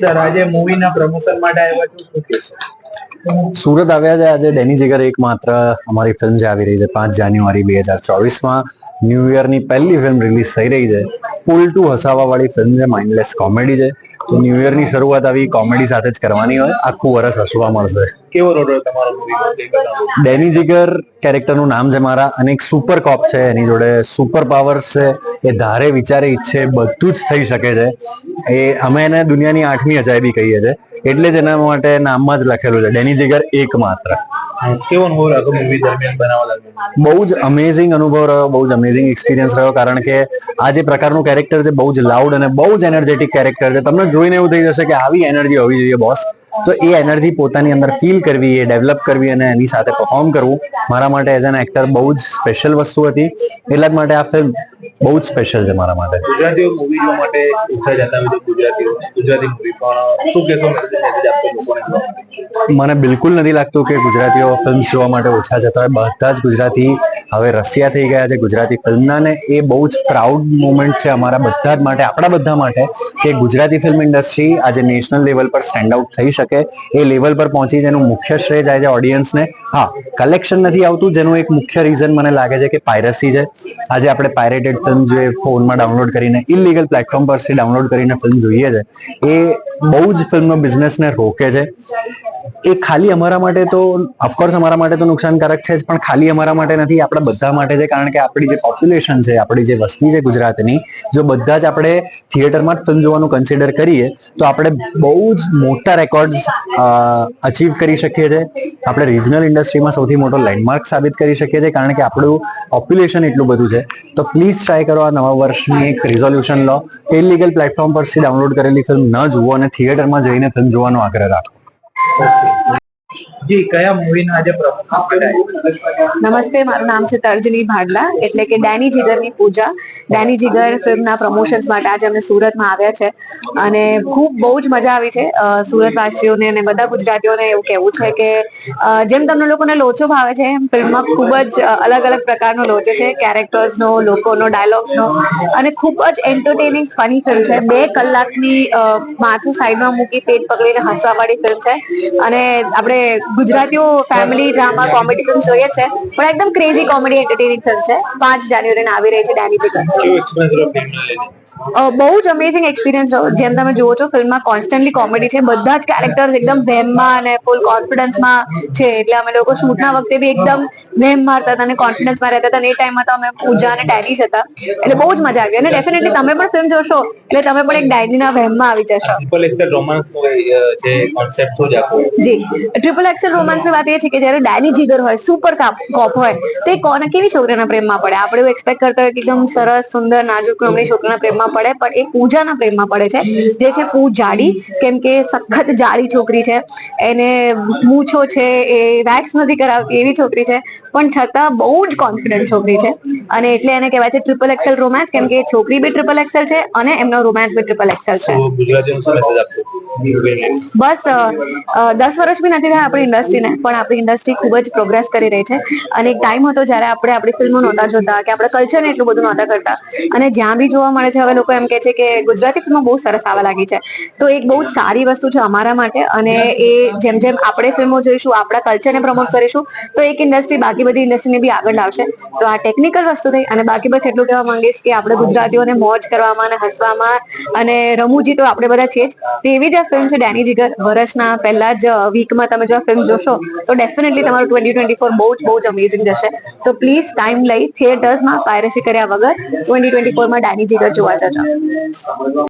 Sir આજે મૂવીના promotion માટે આવ્યા છું સુરત આવ્યા છે આજે ડેની જીગર એક માત્ર અમારી ફિલ્મ જે આવી રહી છે, પાંચ જાન્યુઆરી બે હજાર ચોવીસમાં. ન્યૂ ની પહેલી ફિલ્મ રિલીઝ થઈ રહી છે. પુલ ટુ હસાવા વાળી ફિલ્મ છે માઇન્ડલેસ કોમેડી છે. તો ન્યૂ ની શરૂઆત આવી કોમેડી સાથે જ કરવાની હોય. આખું વરસ હસવા મળશે. કેવો રોલ તમારો મૂવીમાં ડેની જીગર કેરેક્ટરનું નામ છે મારા અને એક સુપર કોપ છે. એની જોડે સુપર પાવર્સ છે. એ ધારે વિચારે ઈચ્છે બધું જ થઈ શકે છે. એ અમે એને દુનિયાની આઠમી અજાયબી કહીએ છીએ. એટલે જ એના માટે નામમાં જ લખેલું છે. ડેની જીગર એક માત્ર કેવો અનુભવ રહ્યો મૂવી દરમિયાન બનાવવા લાગ્યો? બહુ જ અમેઝિંગ અનુભવ રહ્યો, બહુ જ અમેઝિંગ એક્સપિરિયન્સ રહ્યો, કારણ કે આ જે પ્રકારનું કેરેક્ટર છે, બહુ જ લાઉડ અને બહુ જ એનર્જેટિક કેરેક્ટર છે. તમને જોઈને એવું થઈ જશે કે આવી એનર્જી હોવી જોઈએ બોસ તો એ એનર્જી પોતાની અંદર ફીલ કરવી એ ડેવલપ કરવી અને એની સાથે પરફોર્મ કરવું મારા માટે એઝ એન એક્ટર બહુ જ સ્પેશિયલ વસ્તુ હતી. એટલા જ માટે આ ફિલ્મ બહુ જ સ્પેશિયલ છે મારા માટે. ગુજરાતીઓ મૂવી માટે ઓછા જતા હોય ગુજરાતીઓ ગુજરાતી મૂવી પણ શું લોકોને? મને બિલકુલ નથી લાગતું કે ગુજરાતીઓ ફિલ્મ જોવા માટે ઓછા જતા હોય. બધા જ ગુજરાતી હવે રશિયા થઈ ગયા છે ગુજરાતી ફિલ્મના ને એ બહુ જ પ્રાઉડ મુમેન્ટ છે અમારા બધા જ માટે, આપણા બધા માટે કે ગુજરાતી ફિલ્મ ઇન્ડસ્ટ્રી આજે નેશનલ લેવલ પર સ્ટેન્ડ આઉટ થઈ શકે. એ લેવલ પર પહોંચી જેનું મુખ્ય શ્રેય જાય છે ઓડિયન્સને હા કલેક્શન નથી આવતું, જેનું એક મુખ્ય રીઝન મને લાગે છે કે પાયરસી છે. આજે આપણે પાયરેટેડ ફિલ્મ જે ફોનમાં ડાઉનલોડ કરીને ઇલીગલ પ્લેટફોર્મ પરથી ડાઉનલોડ કરીને ફિલ્મ જોઈએ છે. એ બહુ જ ફિલ્મનો બિઝનેસને રોકે છે. એ ખાલી અમારા માટે તો ઓફકોર્સ અમારા માટે તો નુકસાનકારક છે જ, પણ ખાલી અમારા માટે નથી, આપણા બધા માટે છે, કારણ કે આપણી જે પોપ્યુલેશન છે, આપણી જે વસ્તી છે ગુજરાતની, જો બધા જ આપણે થિયેટરમાં જ ફિલ્મ જોવાનું કન્સિડર કરીએ, તો આપણે બહુ જ મોટા રેકોર્ડ્સ અચીવ કરી શકીએ છીએ આપણે રિજનલ ઇન્ડસ્ટ્રીમાં સૌથી મોટો લેન્ડમાર્ક સાબિત કરી શકીએ છીએ કારણ કે આપણું પોપ્યુલેશન એટલું બધું છે. તો પ્લીઝ ટ્રાય કરો આ નવા વર્ષની એક રિઝોલ્યુશન લો. ઇલીગલ પ્લેટફોર્મ પરથી ડાઉનલોડ કરેલી ફિલ્મ ન જુઓ અને થિયેટરમાં જઈને ફિલ્મ જોવાનો આગ્રહ રાખો. Okay. જી, કયા મૂવીના આજે પ્રમોશન નમસ્તે, મારું નામ છે તર્જની ભાડલા, એટલે કે ડેની જીગરની પૂજા. ડેની જીગર ફિલ્મના પ્રમોશન્સ માટે આજે અમે સુરતમાં આવ્યા છે અને ખૂબ બહુ જ મજા આવી છે. સુરતવાસીઓને અને બધા ગુજરાતીઓને એવું કહેવું છે કે જેમ તમને લોકોને લોચો ભાવે છે, એમ ફિલ્મમાં ખૂબ જ અલગ અલગ પ્રકારનો લોચો છે, કેરેક્ટર્સનો, લોકોનો, ડાયલોગ્સનો અને ખૂબ જ એન્ટરટેનિંગ ફની ફિલ્મ છે. બે કલાકની માથું સાઈડમાં મૂકી પેટ પકડીને હસવાવાળી ફિલ્મ છે અને આપણે ગુજરાતીઓ ફેમિલી ડ્રામા કોમેડી ફિલ્મ જોઈએ છે. પણ એકદમ ક્રેઝી કોમેડી એન્ટરટેનિંગ ફિલ્મ છે. પાંચ જાન્યુઆરીને આવી રહી છે ડેની જીગર બહુ જ અમેઝિંગ એક્સપિરિયન્સ રહ્યો. જેમ તમે જુઓ છો ફિલ્મમાં કોન્સ્ટન્ટલી કોમેડી છે. બધા જ કેરેક્ટર્સ એકદમ વહેમમાં અને ફૂલ કોન્ફિડન્સમાં છે. એટલે અમે લોકો શૂટના વખતે બી એકદમ વહેમ મારતા હતા અને કોન્ફિડન્સમાં રહેતા હતા. અને એ ટાઈમમાં તો અમે પૂજા અને જ હતા. એટલે બહુ જ મજા આવી. અને ડેફિનેટલી તમે પણ ફિલ્મ જોશો એટલે તમે પણ એક ડાયરીના વહેમમાં આવી જશો. ટ્રિપલ એક્સેલ રોમાન્સ જે કોન્સેપ્ટ શું છે જી. ટ્રિપલ એક્સેલ રોમાન્સની વાત એ છે કે જ્યારે ડાયની જીગર હોય સુપર કોપ હોય તો એ કોને કેવી છોકરીના પ્રેમમાં પડે? આપણે એવું એક્સપેક્ટ કરતા હોય કે એકદમ સરસ સુંદર નાજુક રમણી છોકરીના પ્રેમમાં પડે પણ એ પૂજાના પ્રેમમાં પડે છે. જે છે પૂ જાડી કેમ કે સખત જાડી છોકરી છે. એને મૂછો છે એ વેક્સ નથી કરાવતી એવી છોકરી છે. પણ છતાં બહુ જ કોન્ફિડન્ટ છોકરી છે. અને એટલે એને કહેવાય છે ટ્રિપલ એક્સેલ રોમાન્સ કેમ કે છોકરી બી ટ્રિપલ એક્સેલ છે અને એમનો રોમાન્સ બી ટ્રિપલ એક્સેલ છે. બસ દસ વર્ષ બી નથી થયા આપણી ઇન્ડસ્ટ્રીને પણ આપણી ઇન્ડસ્ટ્રી ખૂબ જ પ્રોગ્રેસ કરી રહી છે. અને એક ટાઈમ હતો જ્યારે આપણે આપણી ફિલ્મો નહોતા જોતા કે આપણે કલ્ચરને એટલું બધું નહોતા કરતા. અને જ્યાં બી જોવા મળે છે હવે લોકો એમ કે છે કે ગુજરાતી ફિલ્મો બહુ સરસ આવવા લાગી છે. તો એક બહુ જ સારી વસ્તુ છે અમારા માટે અને એ જેમ જેમ આપણે ફિલ્મો જોઈશું, આપણા કલ્ચરને પ્રમોટ કરીશું, તો એક ઇન્ડસ્ટ્રી બાકી બધી ઇન્ડસ્ટ્રીને બી આગળ લાવશે. તો આ ટેકનિકલ વસ્તુ થઈ અને બાકી બસ એટલું કહેવા માંગીશ કે આપણે ગુજરાતીઓને મોજ કરવામાં અને હસવામાં અને રમૂજી તો આપણે બધા છીએ જ. તેવી જ આ ફિલ્મ છે ડેની જીગર વર્ષના પહેલા જ વીકમાં તમે જો આ ફિલ્મ જોશો, તો ડેફિનેટલી તમારું ટ્વેન્ટી ટ્વેન્ટી ફોર બહુ જ બહુ જ અમેઝિંગ જશે. તો પ્લીઝ ટાઈમ લઈ થિયેટર્સમાં પાયરેસી કર્યા વગર ટ્વેન્ટી ટ્વેન્ટી ફોરમાં ડેની જીગર જોવા etc.